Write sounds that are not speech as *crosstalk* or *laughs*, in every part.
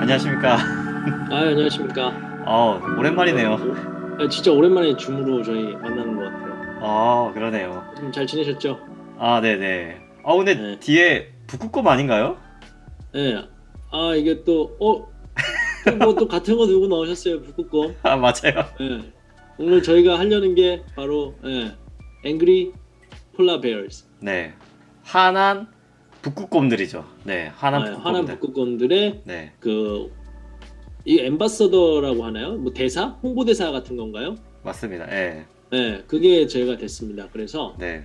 안녕하십니까. 아 안녕하십니까. 어, 오랜만이네요. 아, 진짜 오랜만에 줌으로 저희 만나는 것 같아요. 어, 그러네요. 좀 잘 지내셨죠? 아, 네네. 어, 근데 네. 뒤에 북극곰 아닌가요? 네. 아 이게 또 어. 뭐 또 같은 거 들고 나오셨어요 북극곰. *laughs* 아, 맞아요. 네. 오늘 저희가 하려는 게 바로 예. 앵그리 폴라 베어스. 네. 하난 북극곰들이죠. 네, 하난 아, 북극곰들. 하남 북극곰들의 네, 그이 엠바서더라고 하나요? 뭐 대사? 홍보대사 같은 건가요? 맞습니다. 네, 네, 그게 저희가 됐습니다. 그래서 네,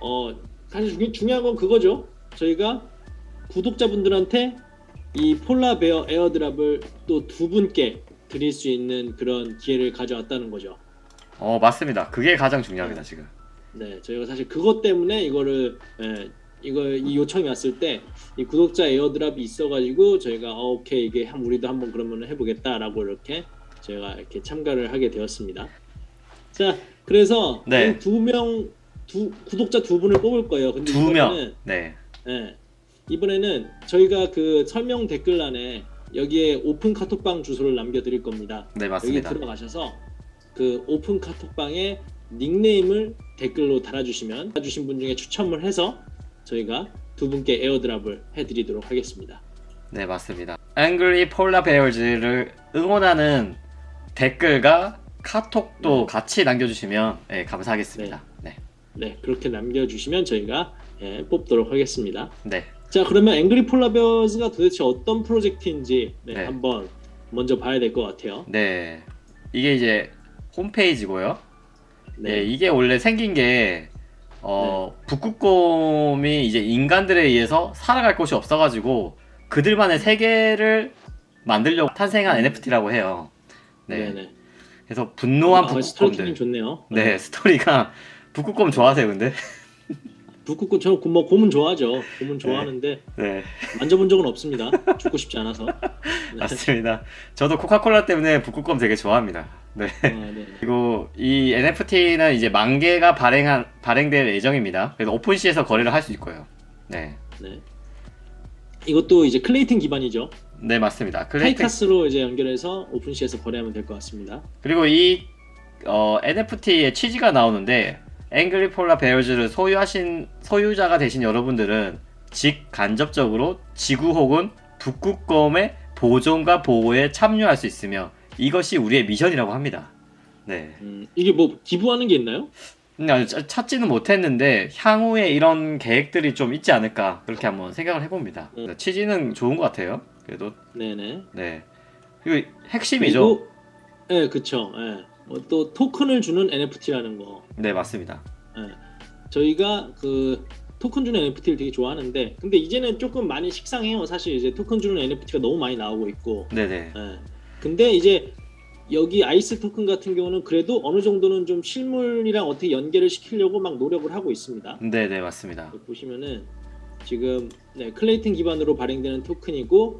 어 사실 중, 중요한 건 그거죠. 저희가 구독자분들한테 이 폴라 베어 에어드랍을 또 두 분께 드릴 수 있는 그런 기회를 가져왔다는 거죠. 어, 맞습니다. 그게 가장 중요합니다, 지금. 네, 저희가 사실 그것 때문에 이거를 예, 이거 이 요청이 왔을 때 이 구독자 에어드랍이 있어가지고 저희가 어, 오케이 이게 한 우리도 한번 그러면 해보겠다라고 이렇게 저희가 이렇게 참가를 하게 되었습니다. 자, 그래서 네. 두명 두 구독자 두 분을 뽑을 거예요. 근데 두 명. 이번에는 네, 네. 이번에는 저희가 그 설명 댓글란에 여기에 오픈 카톡방 주소를 남겨드릴 겁니다. 네, 여기 맞습니다. 들어가셔서 그 오픈 카톡방에 닉네임을 댓글로 달아주시면 달아주신 분 중에 추첨을 해서 저희가 두 분께 에어드랍을 해드리도록 하겠습니다. 네, 맞습니다. 앵그리 폴라 베어즈를 응원하는 댓글과 카톡도 같이 남겨주시면 네, 감사하겠습니다. 네, 네, 그렇게 남겨주시면 저희가 예, 뽑도록 하겠습니다. 네, 자, 그러면 앵그리 폴라 베어즈가 도대체 어떤 프로젝트인지 네, 네. 한번 먼저 봐야 될 것 같아요. 네. 이게 이제 홈페이지고요. 네, 네, 이게 원래 생긴 게 어, 북극곰이 이제 인간들에 의해서 살아갈 곳이 없어가지고 그들만의 세계를 만들려고 탄생한 NFT라고 해요. 네. 네, 네. 그래서 분노한 아, 북극곰들. 좋네요. 네, 스토리가 *laughs* 북극곰 좋아하세요, 근데? 북극곰 저는 뭐 곰은 좋아하죠. 곰은 좋아하는데 네, 만져본 적은 없습니다. 죽고 싶지 않아서. *laughs* 네. 맞습니다. 저도 코카콜라 때문에 북극곰 되게 좋아합니다. 네. 아, 네. 그리고 이 NFT는 이제 만 개가 발행한 발행될 예정입니다. 그래서 오픈시에서 거래를 할 수 있고요. 네, 네. 이것도 이제 클레이튼 기반이죠. 네 맞습니다. 클레이튼 타이카스로 이제 연결해서 오픈시에서 거래하면 될 것 같습니다. 그리고 이 어, NFT의 취지가 나오는데 앵그리 폴라 베어즈를 소유하신 소유자가 되신 여러분들은 직간접적으로 지구 혹은 북극곰의 보존과 보호에 참여할 수 있으며 이것이 우리의 미션이라고 합니다. 네. 음, 이게 뭐 기부하는 게 있나요? 찾- 찾지는 못했는데 향후에 이런 계획들이 좀 있지 않을까 그렇게 한번 생각을 해봅니다. 음. 취지는 좋은 것 같아요. 그래도 네네. 네. 그리고 핵심이죠. 그리고, 네, 그쵸. 예. 뭐또 토큰을 주는 NFT라는 거. 네 맞습니다. 예. 저희가 그 토큰 주는 NFT를 되게 좋아하는데, 근데 이제는 조금 많이 식상해요. 사실 이제 토큰 주는 NFT가 너무 많이 나오고 있고. 네네. 예. 근데 이제 여기 아이스 토큰 같은 경우는 그래도 어느 정도는 좀 실물이랑 어떻게 연계를 시키려고 막 노력을 하고 있습니다. 네네 맞습니다. 보시면은 지금 네, 클레이튼 기반으로 발행되는 토큰이고,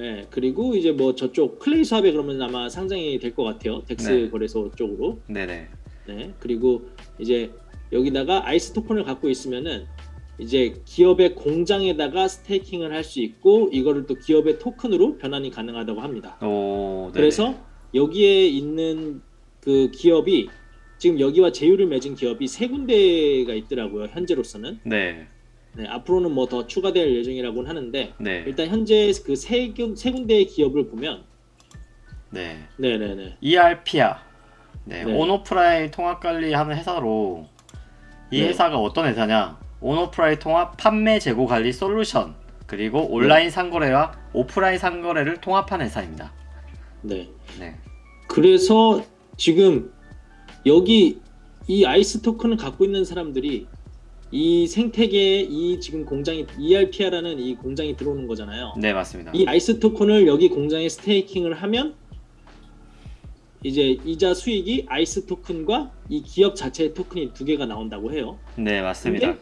예, 그리고 이제 뭐 저쪽 클레이 수합에 그러면 아마 상장이 될 것 같아요. 덱스 네. 거래소 쪽으로. 네네. 네, 그리고 이제 여기다가 아이스 토큰을 갖고 있으면은 이제 기업의 공장에다가 스테이킹을 할 수 있고 이거를 또 기업의 토큰으로 변환이 가능하다고 합니다. 오. 네네. 그래서 여기에 있는 그 기업이 지금 여기와 제휴를 맺은 기업이 세 군데가 있더라고요. 현재로서는. 네. 네, 앞으로는 뭐 더 추가될 예정이라고는 하는데 네. 일단 현재 그세 군데의 기업을 보면 네. 네네네 ERP야. 네. 네. 온오프라인 통합 관리하는 회사로 이 네. 회사가 어떤 회사냐? 온오프라인 통합 판매 재고 관리 솔루션 그리고 온라인 상거래와 오프라인 상거래를 통합한 회사입니다. 네 네. 그래서 지금 여기 이 아이스 토큰을 갖고 있는 사람들이 이 생태계에 이 지금 공장이 ERP라는 이 공장이 들어오는 거잖아요. 네, 맞습니다. 이 아이스 토큰을 여기 공장에 스테이킹을 하면 이제 이자 수익이 아이스 토큰과 이 기업 자체의 토큰이 두 개가 나온다고 해요. 네, 맞습니다.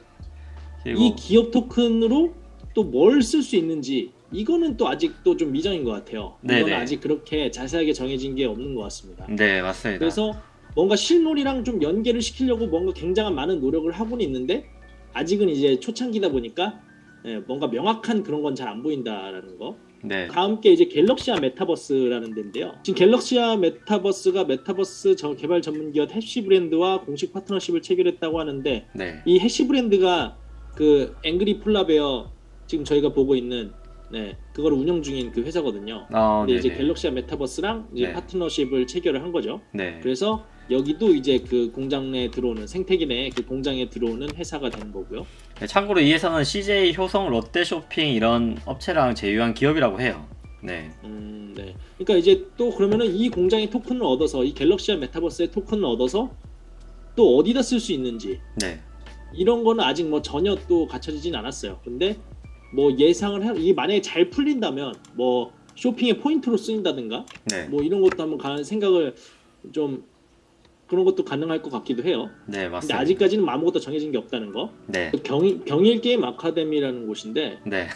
그리고 이 기업 토큰으로 또 뭘 쓸 수 있는지 이거는 또 아직도 좀 미정인 것 같아요. 네네. 이건 아직 그렇게 자세하게 정해진 게 없는 것 같습니다. 네, 맞습니다. 그래서 뭔가 실물이랑 좀 연계를 시키려고 뭔가 굉장한 많은 노력을 하고는 있는데 아직은 이제 초창기다 보니까 예, 뭔가 명확한 그런 건 잘 안 보인다라는 거. 네. 다음 게 이제 갤럭시아 메타버스라는 데인데요. 지금 갤럭시아 메타버스가 메타버스 저 개발 전문 기업 해시 브랜드와 공식 파트너십을 체결했다고 하는데 네. 이 해시 브랜드가 그 앵그리 폴라베어 지금 저희가 보고 있는 네 그거를 운영 중인 그 회사거든요. 어, 근데 네. 이제 네. 갤럭시아 메타버스랑 이제 네. 파트너십을 체결을 한 거죠. 네. 그래서 여기도 이제 그 공장 내에 들어오는 생태계 내에 그 공장에 들어오는 회사가 되는 거고요. 네, 참고로 이 회사는 CJ, 효성, 롯데쇼핑 이런 업체랑 제휴한 기업이라고 해요. 네. 음, 네. 그러니까 이제 또 그러면은 이 공장의 토큰을 얻어서 이 갤럭시아 메타버스의 토큰을 얻어서 또 어디다 쓸 수 있는지 네. 이런 거는 아직 뭐 전혀 또 갖춰지진 않았어요. 근데 뭐 예상을 해 이게 만약에 잘 풀린다면 뭐 쇼핑의 포인트로 쓰인다든가 네. 뭐 이런 것도 한번 가 생각을 좀 그런 것도 가능할 것 같기도 해요. 네, 근데 맞습니다. 아직까지는 아무것도 정해진 게 없다는 거. 네. 그 경, 경일 게임 아카데미라는 곳인데 네.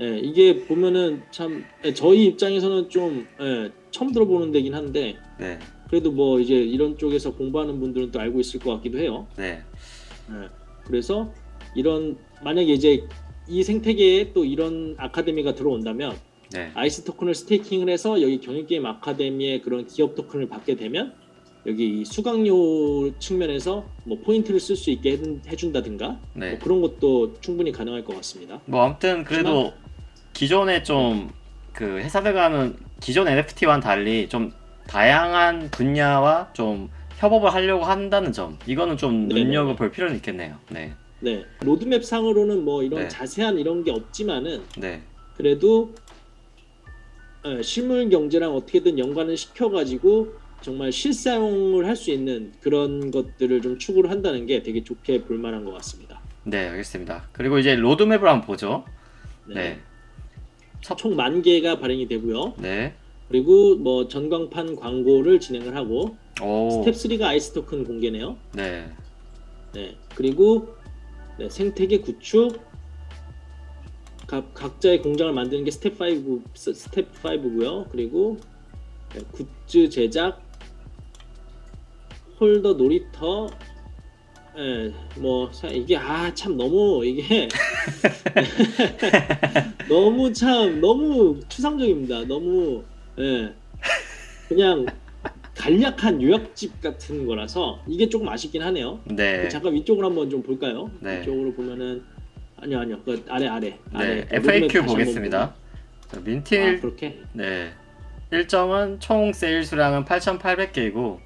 예, 이게 보면은 참 예, 저희 입장에서는 좀 예, 처음 들어보는 데긴 한데 네. 그래도 뭐 이제 이런 쪽에서 공부하는 분들은 또 알고 있을 것 같기도 해요. 네. 예, 그래서 이런 만약에 이제 이 생태계에 또 이런 아카데미가 들어온다면 네. 아이스 토큰을 스테이킹을 해서 여기 경일 게임 아카데미의 그런 기업 토큰을 받게 되면 여기 이 수강료 측면에서 뭐 포인트를 쓸 수 있게 해준- 해준다든가 네. 뭐 그런 것도 충분히 가능할 것 같습니다. 뭐 아무튼 그래도 기존에 좀 그 회사들과 하는 기존 NFT와는 달리 좀 다양한 분야와 좀 협업을 하려고 한다는 점 이거는 좀 네네. 눈여겨볼 필요는 있겠네요. 네. 네 로드맵 상으로는 뭐 이런 네. 자세한 이런 게 없지만은 네. 그래도 예, 실물 경제랑 어떻게든 연관을 시켜가지고 정말 실사용을 할 수 있는 그런 것들을 좀 추구를 한다는 게 되게 좋게 볼 만한 것 같습니다. 네, 알겠습니다. 그리고 이제 로드맵을 한번 보죠. 네. 총만 개가 발행이 되고요. 네. 그리고 뭐 전광판 광고를 진행을 하고 오. 스텝 3가 아이스 토큰 공개네요. 네. 네. 그리고 네, 생태계 구축 각, 각자의 공장을 만드는 게 스텝 5 스- 스텝 5고요. 그리고 네, 굿즈 제작 홀더 놀이터 예, 뭐 사- 이게 아 참 너무 이게 *laughs* 너무 참 너무 추상적입니다. 너무 예. 그냥 간략한 요약집 같은 거라서 이게 조금 아쉽긴 하네요. 네. 잠깐 위쪽으로 한번 좀 볼까요? 네. 위쪽으로 보면은 아니요 아니요 그 아래 아래 아래 네. 로드맵 FAQ 보겠습니다. 자, 민틸 아 그렇게 네. 일정은 총 세일 수량은 8,800개이고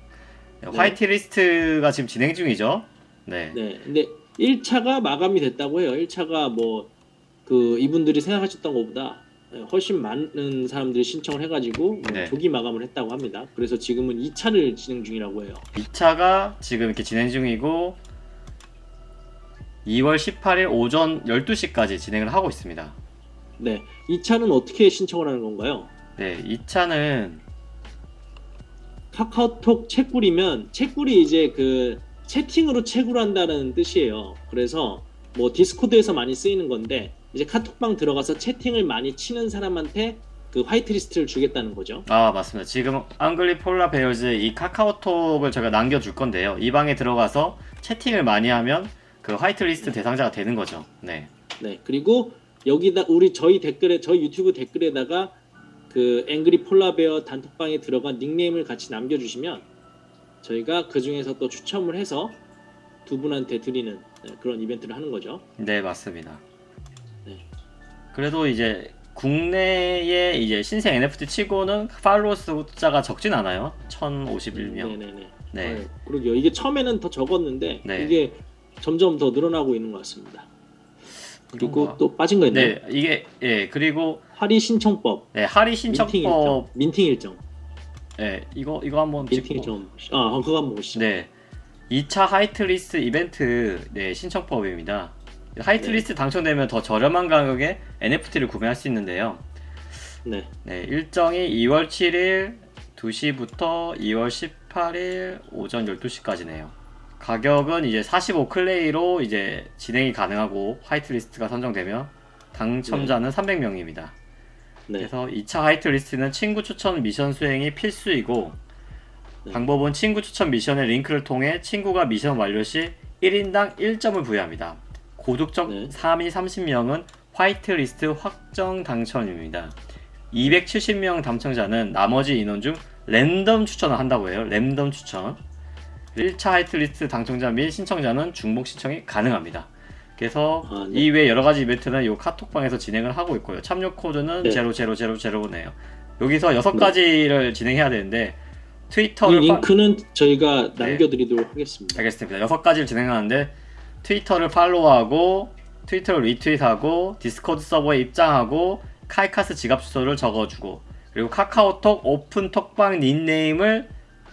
네. 화이트 리스트가 지금 진행 중이죠. 네. 네 근데 1차가 마감이 됐다고 해요. 1차가 뭐 그 이분들이 생각하셨던 것보다 훨씬 많은 사람들이 신청을 해가지고 뭐 네. 조기 마감을 했다고 합니다. 그래서 지금은 2차를 진행 중이라고 해요. 2차가 지금 이렇게 진행 중이고 2월 18일 오전 12시까지 진행을 하고 있습니다. 네, 2차는 어떻게 신청을 하는 건가요? 네, 2차는 카카오톡 채굴이면 채굴이 이제 그 채팅으로 채굴한다는 뜻이에요. 그래서 뭐 디스코드에서 많이 쓰이는 건데 이제 카톡방 들어가서 채팅을 많이 치는 사람한테 그 화이트리스트를 주겠다는 거죠. 아 맞습니다. 지금 앙글리 폴라 베어즈 이 카카오톡을 제가 남겨줄 건데요. 이 방에 들어가서 채팅을 많이 하면 그 화이트리스트 대상자가 되는 거죠. 네, 네, 그리고 여기다 우리 저희 댓글에 저희 유튜브 댓글에다가 그 앵그리 폴라베어 단톡방에 들어간 닉네임을 같이 남겨주시면 저희가 그 중에서 또 추첨을 해서 두 분한테 드리는 네, 그런 이벤트를 하는 거죠. 네 맞습니다. 네. 그래도 이제 국내에 이제 신생 NFT 치고는 팔로워 숫자가 적진 않아요. 1,051명. 네네네. 네. 네. 그러게요. 이게 처음에는 더 적었는데 네. 이게 점점 더 늘어나고 있는 것 같습니다. 그리고? 또 빠진 거 있나요? 네, 이게 예 그리고 할인 신청법, 네, 할인 민팅 일정, 신청법 민팅 일정, 네, 이거 이거 한번 민팅 일정. 아, 그거 한번 보시죠. 네. 2차 하이트리스트 이벤트 네, 신청법입니다. 하이트리스트 당첨되면 더 저렴한 가격에 NFT를 구매할 수 있는데요. 네, 네, 일정이 2월 7일 2시부터 2월 18일 오전 12시까지네요. 가격은 이제 45 클레이로 이제 진행이 가능하고 화이트리스트가 선정되면 당첨자는 300명입니다. 네, 그래서 2차 하이트리스트는 친구 추천 미션 수행이 필수이고 네. 방법은 친구 추천 미션의 링크를 통해 친구가 미션 완료 시 1인당 1점을 부여합니다. 고득점 네. 3위 30명은 화이트리스트 확정 당첨입니다. 270명 당첨자는 나머지 인원 중 랜덤 추천을 한다고 해요. 랜덤 추천. 1차 화이트리스트 당첨자 및 신청자는 중복 신청이 가능합니다. 그래서 아, 네. 이외 여러 가지 이벤트는 이 카톡방에서 진행을 하고 있고요. 참여 코드는 네. 00005네요. 여기서 여섯 네. 가지를 진행해야 되는데 이 트위터를 파- 링크는 저희가 네. 남겨드리도록 하겠습니다. 알겠습니다. 여섯 가지를 진행하는데 트위터를 팔로우하고 트위터를 리트윗하고 디스코드 서버에 입장하고 카이카스 지갑 주소를 적어주고 그리고 카카오톡 오픈 톡방 닉네임을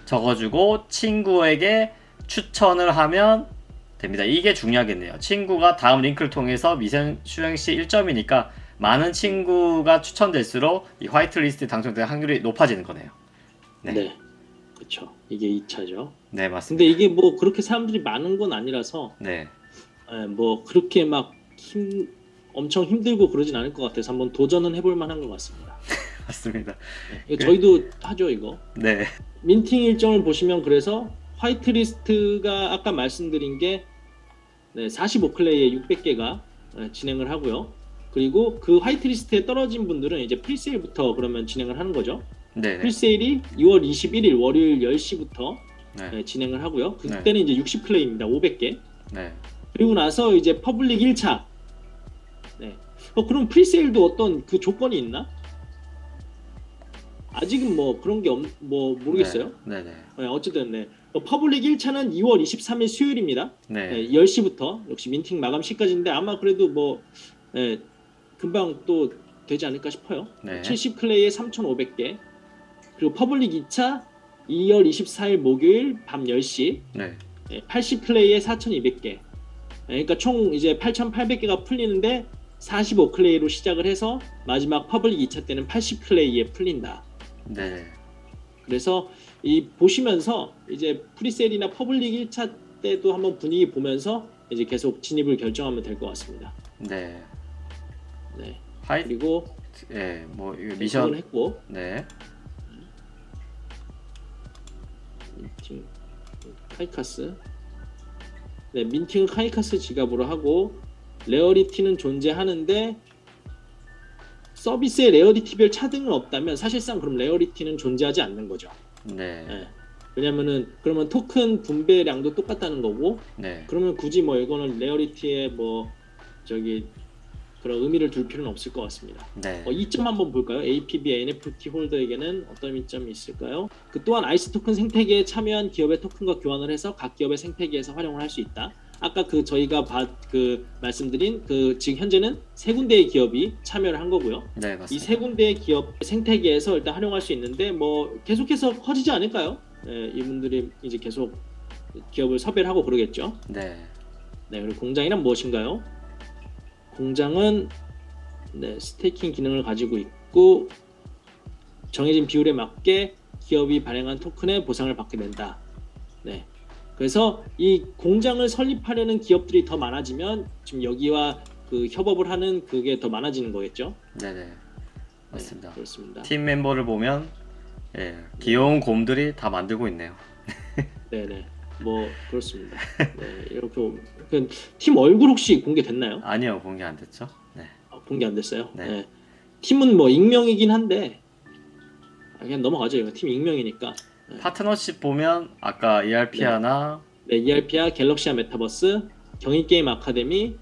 적어주고 친구에게 추천을 하면 됩니다. 이게 중요하겠네요. 친구가 다음 링크를 통해서 미션 수행 시 1점이니까 많은 친구가 추천될수록 이 화이트리스트 당첨될 확률이 높아지는 거네요. 네. 네. 그렇죠. 이게 2차죠. 네, 맞습니다. 근데 이게 뭐 그렇게 사람들이 많은 건 아니라서 네. 예, 뭐 그렇게 막 힘 엄청 힘들고 그러진 않을 것 같아서 한번 도전은 해볼 만한 것 같습니다. *laughs* 맞습니다. 예, 이거 저희도 하죠 이거. 네. 민팅 일정을 보시면 그래서 화이트리스트가 아까 말씀드린 게 네, 45클레이에 600개가 진행을 하고요. 그리고 그 화이트리스트에 떨어진 분들은 이제 프리세일부터 그러면 진행을 하는 거죠. 네. 네. 프리세일이 2월 21일 월요일 10시부터 네. 진행을 하고요. 그때는 이제 60클레이입니다. 500개. 네. 그리고 나서 이제 퍼블릭 1차. 네. 어, 그럼 프리세일도 어떤 그 조건이 있나? 아직은 뭐 그런 게 없, 뭐 모르겠어요. 네. 네. 네, 어쨌든 네. 어, 퍼블릭 1차는 2월 23일 수요일입니다. 네. 네, 10시부터 역시 민팅 마감 시까지인데 아마 그래도 뭐 네, 금방 또 되지 않을까 싶어요. 네. 70클레이에 3,500개. 그리고 퍼블릭 2차 2월 24일 목요일 밤 10시. 네. 80클레이에 4,200개. 그러니까 총 이제 8,800개가 풀리는데 45클레이로 시작을 해서 마지막 퍼블릭 2차 때는 80클레이에 풀린다. 네. 그래서 이 보시면서 이제 프리셀이나 퍼블릭 1차 때도 한번 분위기 보면서 이제 계속 진입을 결정하면 될 것 같습니다. 네. 네. 하이 그리고 예, 뭐 이거 미션 했고 네. 민팅 카이카스 네 민팅은 카이카스 지갑으로 하고 레어리티는 존재하는데 서비스에 레어리티별 차등은 없다면 사실상 그럼 레어리티는 존재하지 않는 거죠. 네. 네. 왜냐면은 그러면 토큰 분배량도 똑같다는 거고 네. 그러면 굳이 뭐 이거는 레어리티에 뭐 저기 그런 의미를 둘 필요는 없을 것 같습니다. 네. 어, 이점 한번 볼까요? APB NFT 홀더에게는 어떤 이점이 있을까요? 그 또한 아이스 토큰 생태계에 참여한 기업의 토큰과 교환을 해서 각 기업의 생태계에서 활용을 할 수 있다. 아까 그 저희가 바, 그 말씀드린 그 지금 현재는 세 군데의 기업이 참여를 한 거고요. 네, 이 맞습니다. 세 군데의 기업 생태계에서 일단 활용할 수 있는데 뭐 계속해서 커지지 않을까요? 예, 이분들이 이제 계속 기업을 섭외를 하고 그러겠죠. 네. 네, 그리고 공장이란 무엇인가요? 공장은 네, 스테이킹 기능을 가지고 있고 정해진 비율에 맞게 기업이 발행한 토큰의 보상을 받게 된다. 네. 그래서 이 공장을 설립하려는 기업들이 더 많아지면 지금 여기와 그 협업을 하는 그게 더 많아지는 거겠죠. 네, 네. 맞습니다. 네, 그렇습니다. 팀 멤버를 보면 예, 귀여운 곰들이 다 만들고 있네요. *laughs* 네, 네. 뭐 그렇습니다. 네, 이렇게 그, 팀 얼굴 혹시 공개됐나요? 아니요, 공개 안 됐죠? 네. 아, 공개 안 됐어요. 네. 네. 팀은 뭐 익명이긴 한데 아, 그냥 넘어가죠. 이거 팀 익명이니까. 파트너십 보면 아까 ERP아나 네, ERP와 갤럭시아 메타버스, 경희게임 아카데미,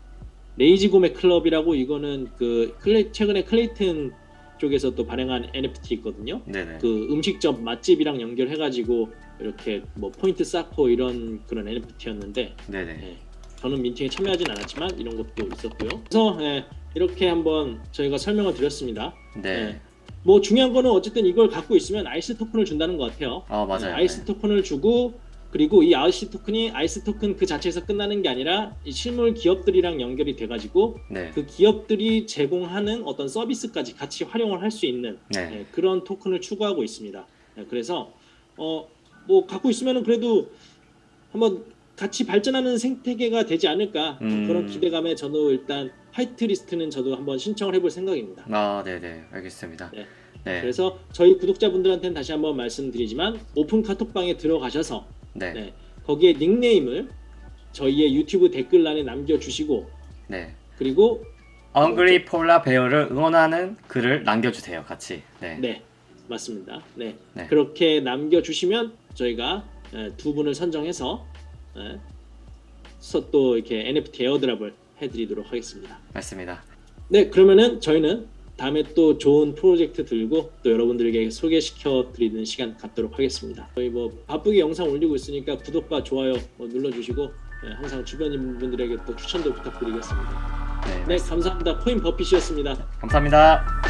레이지 고메 클럽이라고 이거는 그 클레, 최근에 클레이튼 쪽에서 또 발행한 NFT 있거든요. 네, 네. 그 음식점 맛집이랑 연결해가지고 이렇게 뭐 포인트 쌓고 이런 그런 NFT였는데 네, 네. 네, 저는 민팅에 참여하진 않았지만 이런 것도 있었고요. 그래서 네, 이렇게 한번 저희가 설명을 드렸습니다. 네. 네. 뭐 중요한 거는 어쨌든 이걸 갖고 있으면 아이스 토큰을 준다는 것 같아요. 아, 맞아요. 네, 아이스 토큰을 주고 그리고 이 아이스 토큰이 아이스 토큰 그 자체에서 끝나는 게 아니라 이 실물 기업들이랑 연결이 돼가지고 네. 그 기업들이 제공하는 어떤 서비스까지 같이 활용을 할 수 있는 네. 네, 그런 토큰을 추구하고 있습니다. 네, 그래서 어 뭐 갖고 있으면은 그래도 한번 같이 발전하는 생태계가 되지 않을까 음. 그런 기대감에 저도 일단 화이트 리스트는 저도 한번 신청을 해볼 생각입니다. 아, 네, 네. 알겠습니다. 네. 네. 그래서 저희 구독자분들한테는 다시 한번 말씀드리지만 오픈 카톡방에 들어가셔서 네. 네, 거기에 닉네임을 저희의 유튜브 댓글란에 남겨주시고 네. 그리고 엉그리 폴라 베어를 응원하는 글을 남겨주세요. 같이. 네. 네, 맞습니다. 네, 네. 그렇게 남겨주시면 저희가 에, 두 분을 선정해서 에, 서또 이렇게 NFT 에어드랍을 해드리도록 하겠습니다. 맞습니다. 네, 그러면은 저희는 다음에 또 좋은 프로젝트 들고 또 여러분들에게 소개시켜 드리는 시간 갖도록 하겠습니다. 저희 뭐 바쁘게 영상 올리고 있으니까 구독과 좋아요 뭐 눌러주시고 네, 항상 주변인 분들에게 또 추천도 부탁드리겠습니다. 네. 네, 감사합니다. 코인 버핏이었습니다. 감사합니다.